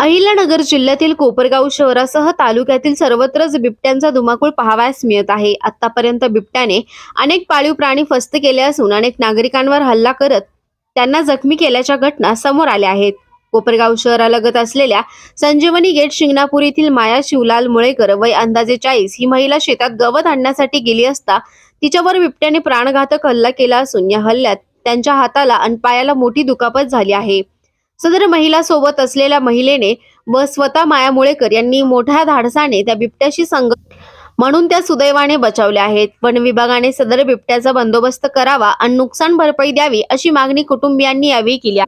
अहिल्यानगर जिल्ह्यातील कोपरगाव शहरासह तालुक्यातील सर्वत्रच बिबट्यांचा धुमाकूळ पाहावयास मिळत आहे. आतापर्यंत बिबट्याने अनेक पाळीव प्राणी फस्त केले असून अनेक नागरिकांवर हल्ला करत त्यांना जखमी केल्याच्या घटना समोर आल्या आहेत. कोपरगाव शहरालगत असलेल्या संजीवनी गेट शिंगणापूर येथील माया शिवलाल मुळेकर वय अंदाजे चाळीस ही महिला शेतात गवत आणण्यासाठी गेली असता तिच्यावर बिबट्याने प्राणघातक हल्ला केला असून या हल्ल्यात त्यांच्या हाताला आणि पायाला मोठी दुखापत झाली आहे. सदर महिला सोबत असलेल्या महिलेने व स्वतः माया मुळेकर यांनी मोठ्या धाडसाने त्या बिबट्याशी संग म्हणून त्या सुदैवाने बचावल्या आहेत. वन विभागाने सदर बिबट्याचा बंदोबस्त करावा आणि नुकसान भरपाई द्यावी अशी मागणी कुटुंबियांनी यावेळी केली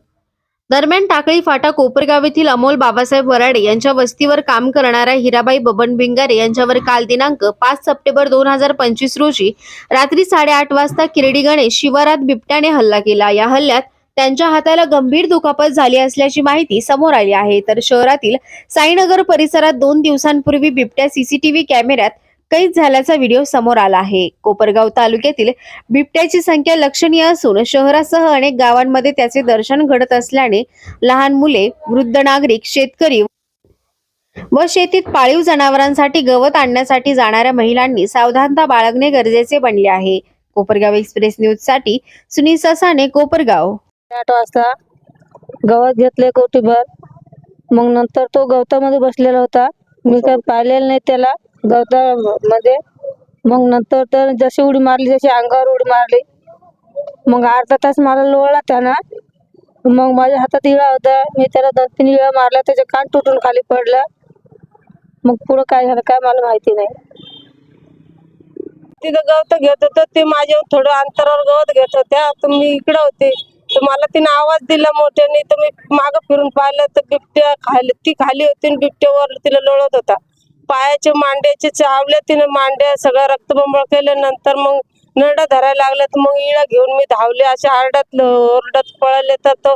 दरम्यान टाकळी फाटा कोपरगाव येथील अमोल बाबासाहेब वराडे यांच्या वस्तीवर काम करणाऱ्या हिराबाई बबन भिंगारे यांच्यावर काल दिनांक पाच सप्टेंबर दोन हजार पंचवीस रोजी रात्री साडेआठ वाजता किरडी गणेश शिवारात बिबट्याने हल्ला केला. या हल्ल्यात त्यांच्या हाताला गंभीर दुखापत झाली असल्याची माहिती समोर आली आहे. तर शहरातील साईनगर परिसरात दोन दिवसांपूर्वी बिबट्या सीसीटीव्ही कॅमेऱ्यात कैद झाल्याचा व्हिडिओ समोर आला आहे. कोपरगाव तालुक्यातील बिबट्याची संख्या लक्षणीय असून शहरासह अनेक गावांमध्ये त्याचे दर्शन घडत असल्याने लहान मुले वृद्ध नागरिक शेतकरी व शेतीत पाळीव जनावरांसाठी गवत आणण्यासाठी जाणाऱ्या महिलांनी सावधानता बाळगणे गरजेचे बनले आहे. कोपरगाव एक्सप्रेस न्यूजसाठी सुनील ससाने कोपरगाव. आठ वाजता गवत घेतले कोटीभर मग नंतर तो गवतामध्ये बसलेला होता. मी काय पाहिलेलं नाही त्याला गवतामध्ये. मग नंतर तर जशी उडी मारली जशी अंगावर उडी मारली. मग अर्धा तास मला लोळला त्यानं मग माझ्या हातात इळा होता. मी त्याला दोन तीन इळा मारला त्याचे कान तुटून खाली पडला. मग पुढं काय झालं काय मला माहिती नाही. तिथं गवत घेत होतं ते माझ्या थोडं अंतरावर गवत घेत होत्या. तर मी इकडं होते. तर मला तिने आवाज दिला मोठ्याने. तर मी माग फिरून पाहिलं तर बिबट्या खाली ती खाली होती बिबट्यावर तिला लोळत होता. पायाचे मांड्याचे चावले तिने मांड्या सगळं रक्तबंबळ केल्यानंतर मग नरडा धरायला लागला. तर मग इळा घेऊन मी धावले. अशा आरडत ओरडत पळाले. तर तो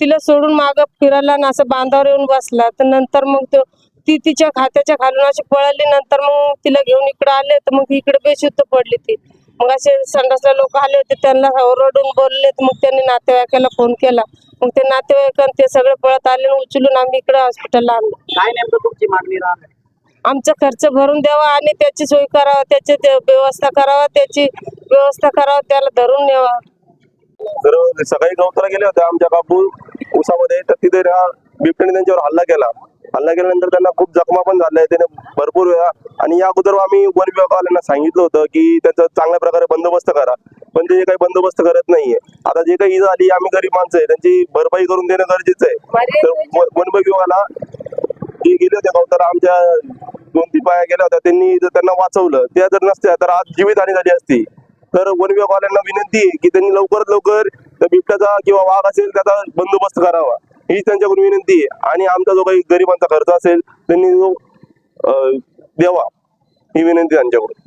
तिला सोडून मागं फिरायला आणि असं बांधावर येऊन बसला. तर नंतर मग तो ती तिच्या खात्याच्या खालून अशी पळाली. नंतर मग तिला घेऊन इकडे आले. तर मग इकडे बेशुद्ध पडली ती. मग असे संडासला लोक आले होते त्यांना ओरडून बोलले मग त्यांनी नातेवाईकाला फोन केला. मग ते नातेवाईक आणि ते सगळे पळत आले आणि उचलून आम्ही इकडे हॉस्पिटलला आणलं. काय नेमकं तुमची मागणी राहणार? आमचा खर्च भरून द्यावा आणि त्याची सोय करावा त्याची व्यवस्था करावा त्याची व्यवस्था करावा त्याला धरून न्यावा. सकाळी गेले होते आमच्या काकू उसामध्ये तर तिथे ना बिबट्याने त्यांच्यावर हल्ला केला. हल्ला केल्यानंतर त्यांना खूप जखमा पण झाल्या. त्याने भरपूर वेळा आणि या अगोदर आम्ही वन विभागावाल्यांना सांगितलं होतं की त्याचा चांगल्या प्रकारे बंदोबस्त करा. पण ते काही बंदोबस्त करत नाहीये. आता जे काही इजा आली आम्ही गरीब माणसं आहे. त्यांची भरपाई करून देणं गरजेचं आहे. तर वन विभागाला जे गेले होते गवताला आमच्या दोन तीन बाया गेल्या होत्या. त्यांनी जर त्यांना वाचवलं त्या जर नसत्या तर आज जीवितहानी झाली असती. तर वन विभागवाल्यांना विनंती आहे की त्यांनी लवकरात लवकर त्या बिबट्याचा किंवा वाघ असेल त्याचा बंदोबस्त करावा. ही त्यांच्याकडून विनंती आहे. आणि आमचा जो काही गरिबांचा खर्च असेल त्यांनी जो द्यावा. ही विनंती त्यांच्याकडून.